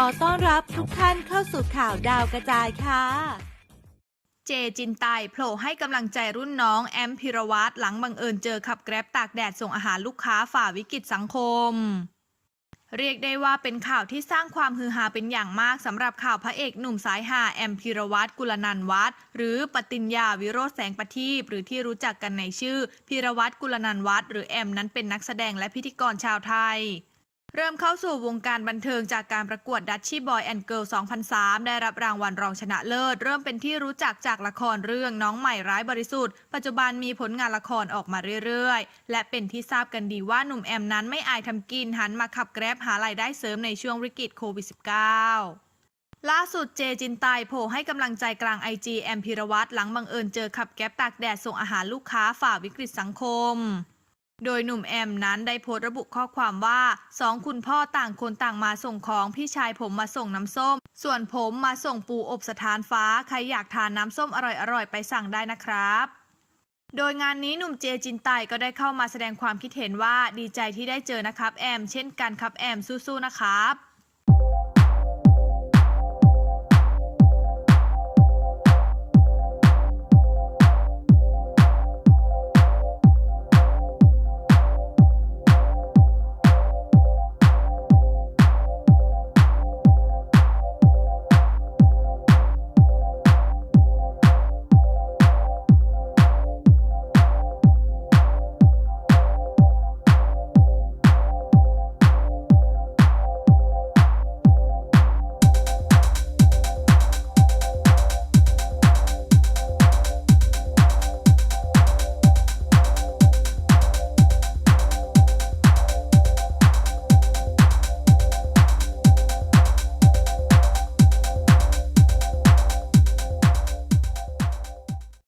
ขอต้อนรับทุกท่านเข้าสู่ข่าวดาวกระจายค่ะ เจจินไตโผล่ให้กำลังใจรุ่นน้องแอมพิรวัตรหลังบังเอิญเจอขับแกร็บตากแดดส่งอาหารลูกค้าฝ่าวิกฤตสังคมเรียกได้ว่าเป็นข่าวที่สร้างความฮือฮาเป็นอย่างมากสำหรับข่าวพระเอกหนุ่มสายหาแอมพิรวัตรกุลนันท์วัฒน์หรือปติญญาวิโรธแสงประทีปหรือที่รู้จักกันในชื่อพิรวัตรกุลนันท์วัฒน์หรือแอมนั้นเป็นนักแสดงและพิธีกรชาวไทย เริ่มเข้าสู่วงการบันเทิงจากการประกวดดัชชี่บอยแอนด์เกิล2003 ได้รับรางวัลรองชนะเลิศ เริ่มเป็นที่รู้จักจากละครเรื่องน้องใหม่ร้ายบริสุทธิ์ ปัจจุบันมีผลงานละครออกมาเรื่อยๆ และเป็นที่ทราบกันดีว่าหนุ่มแอมนั้นไม่อายทำกิน หันมาขับแกร็บหารายได้เสริมในช่วงวิกฤตโควิด -19 ล่าสุดเจจินไตโผล่ให้กำลังใจกลางไอจีแอมพิรวัตรหลังบังเอิญเจอขับแก๊บตากแดดส่งอาหารลูกค้าฝ่าวิกฤตสังคม โดยหนุ่มแอมนั้นได้โพสต์ระบุข้อความว่าสองคุณพ่อต่างคนต่างมาส่งของพี่ชายผมมาส่งน้ำส้ม ส่วนผมมาส่งปูอบสถานฟ้า ใครอยากทานน้ำส้มอร่อยๆ ไปสั่งได้นะครับโดยงานนี้หนุ่มเจจินไตก็ได้เข้ามาแสดงความคิดเห็นว่าดีใจที่ได้เจอนะครับแอม เช่นกันครับแอมสู้ๆนะครับ